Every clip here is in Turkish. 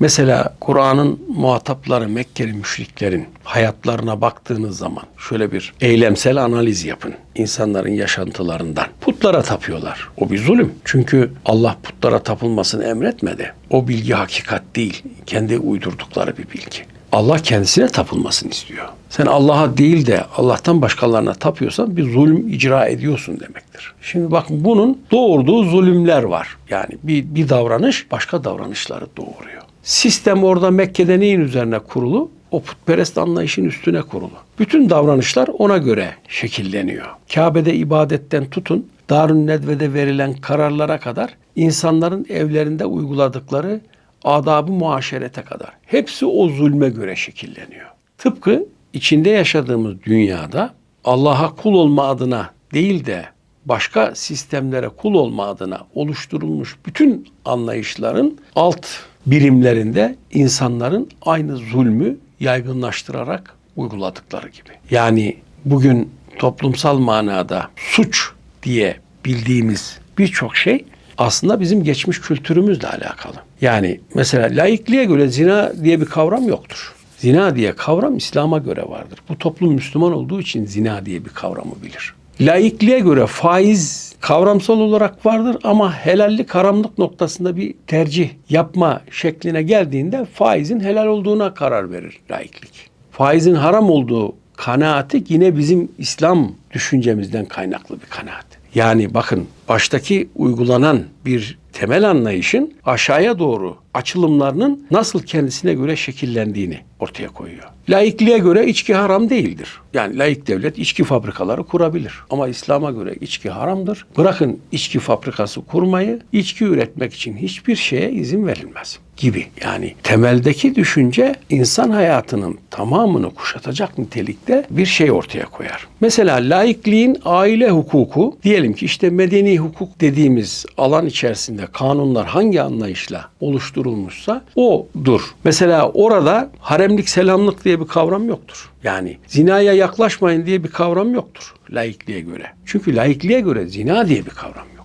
Mesela Kur'an'ın muhatapları Mekkeli müşriklerin hayatlarına baktığınız zaman şöyle bir eylemsel analiz yapın. İnsanların yaşantılarından. Putlara tapıyorlar. O bir zulüm. Çünkü Allah putlara tapılmasını emretmedi. O bilgi hakikat değil. Kendi uydurdukları bir bilgi. Allah kendisine tapılmasını istiyor. Sen Allah'a değil de Allah'tan başkalarına tapıyorsan bir zulüm icra ediyorsun demektir. Şimdi bakın bunun doğurduğu zulümler var. Yani bir, bir davranış başka davranışları doğuruyor. Sistem orada Mekke'de neyin üzerine kurulu? O putperest anlayışın üstüne kurulu. Bütün davranışlar ona göre şekilleniyor. Kabe'de ibadetten tutun, Darun Nedve'de verilen kararlara kadar insanların evlerinde uyguladıkları adabı muaşerete kadar. Hepsi o zulme göre şekilleniyor. Tıpkı içinde yaşadığımız dünyada Allah'a kul olma adına değil de başka sistemlere kul olma adına oluşturulmuş bütün anlayışların alt birimlerinde insanların aynı zulmü yaygınlaştırarak uyguladıkları gibi. Yani bugün toplumsal manada suç diye bildiğimiz birçok şey aslında bizim geçmiş kültürümüzle alakalı. Yani mesela laikliğe göre zina diye bir kavram yoktur. Zina diye kavram İslam'a göre vardır. Bu toplum Müslüman olduğu için zina diye bir kavramı bilir. Laikliğe göre faiz kavramsal olarak vardır ama helallik haramlık noktasında bir tercih yapma şekline geldiğinde faizin helal olduğuna karar verir laiklik. Faizin haram olduğu kanaati yine bizim İslam düşüncemizden kaynaklı bir kanaat. Yani bakın baştaki uygulanan bir temel anlayışın aşağıya doğru açılımlarının nasıl kendisine göre şekillendiğini ortaya koyuyor. Laikliğe göre içki haram değildir. Yani laik devlet içki fabrikaları kurabilir. Ama İslam'a göre içki haramdır. Bırakın içki fabrikası kurmayı, içki üretmek için hiçbir şeye izin verilmez gibi. Yani temeldeki düşünce insan hayatının tamamını kuşatacak nitelikte bir şey ortaya koyar. Mesela laikliğin aile hukuku diyelim ki işte medeni hukuk dediğimiz alan içerisinde kanunlar hangi anlayışla oluşturulmuşsa odur. Mesela orada haremlik selamlık diye bir kavram yoktur. Yani zinaya yaklaşmayın diye bir kavram yoktur laikliğe göre. Çünkü laikliğe göre zina diye bir kavram yoktur.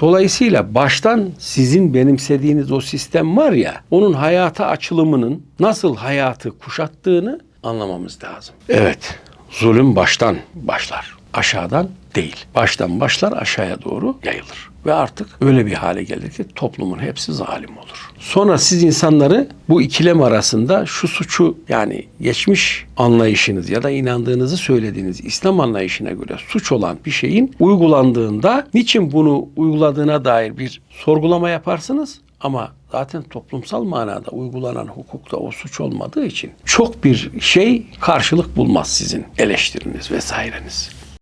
Dolayısıyla baştan sizin benimsediğiniz o sistem var ya, onun hayata açılımının nasıl hayatı kuşattığını anlamamız lazım. Evet, zulüm baştan başlar. Aşağıdan değil. Baştan başlar aşağıya doğru yayılır. Ve artık öyle bir hale gelir ki toplumun hepsi zalim olur. Sonra siz insanları bu ikilem arasında şu suçu yani geçmiş anlayışınız ya da inandığınızı söylediğiniz İslam anlayışına göre suç olan bir şeyin uygulandığında niçin bunu uyguladığına dair bir sorgulama yaparsınız ama zaten toplumsal manada uygulanan hukukta o suç olmadığı için çok bir şey karşılık bulmaz sizin eleştiriniz vesaireniz.